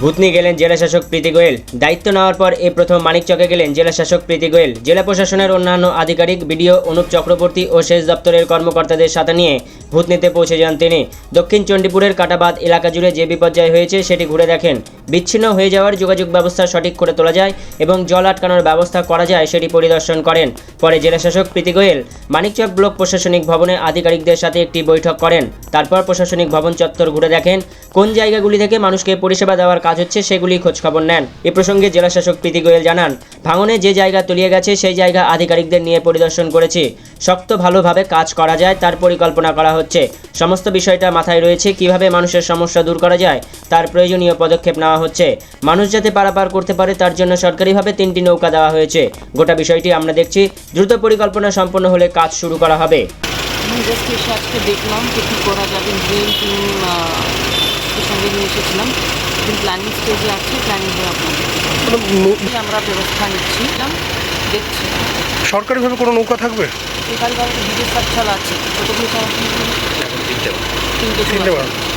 ভূতনি গেলেন জেলা শাসক প্রীতি গোয়েল। দায়িত্ব নেওয়ার পর এ প্রথম মানিকচকে গেলেন জেলা শাসক প্রীতি গোয়েল। জেলা প্রশাসনের অন্যান্য আধিকারিক বিডিও অনুপ চক্রবর্তী ও সেচ দপ্তরের কর্মকর্তাদের সাথে নিয়ে ভূতনিতে পৌঁছে যান তিনি। দক্ষিণ চণ্ডীপুরের কাটাবাদ এলাকা জুড়ে যে বিপর্যয় হয়েছে সেটি ঘুরে দেখেন। বিচ্ছিন্ন হয়ে যাওয়ার যোগাযোগ ব্যবস্থা সঠিক করে তোলা যায় এবং জল আটকানোর ব্যবস্থা করা যায় সেটি পরিদর্শন করেন। পরে জেলাশাসক প্রীতি গোয়েল মানিকচক ব্লক প্রশাসনিক ভবনে আধিকারিকদের সাথে একটি বৈঠক করেন। তারপর প্রশাসনিক ভবন চত্বর ঘুরে দেখেন কোন জায়গাগুলি থেকে মানুষকে পরিষেবা দেওয়ার কাজ হচ্ছে সেগুলি খোঁজখবর নেন। এ প্রসঙ্গে জেলাশাসক প্রীতি গোয়েল জানান, ভাঙনে যে জায়গা তলিয়ে গেছে সেই জায়গা আধিকারিকদের নিয়ে পরিদর্শন করেছি। শক্ত ভালোভাবে কাজ করা যায়, তার পরিকল্পনা করা হচ্ছে। সমস্ত বিষয়টা মাথায় রয়েছে কীভাবে মানুষের সমস্যা দূর করা যায় তার প্রয়োজনীয় পদক্ষেপ নেওয়া হচ্ছে। মানুষ যাতে পারাপার করতে পারে তার জন্য সরকারিভাবে তিনটি নৌকা দেওয়া হয়েছে। গোটা বিষয়টি আমরা দেখছি। দ্রুত পরিকল্পনা সম্পন্ন হলে কাজ শুরু করা হবে। আমি জাস্ট এসে আজকে দেখলাম যে কী করা যাবে। টিম সঙ্গে নিয়ে এসেছিলাম। প্ল্যানিং স্টেজে আছে প্ল্যানিং হয়ে আপনাদের আমরা ব্যবস্থা নিচ্ছি। দেখছি। সরকারিভাবে কোনো নৌকা থাকবে? সরকারিভাবে বিদেশ সাচ্ছাল আছে। কতগুলো চালাচ্ছি তিনটে তিনটে ষোলো। বার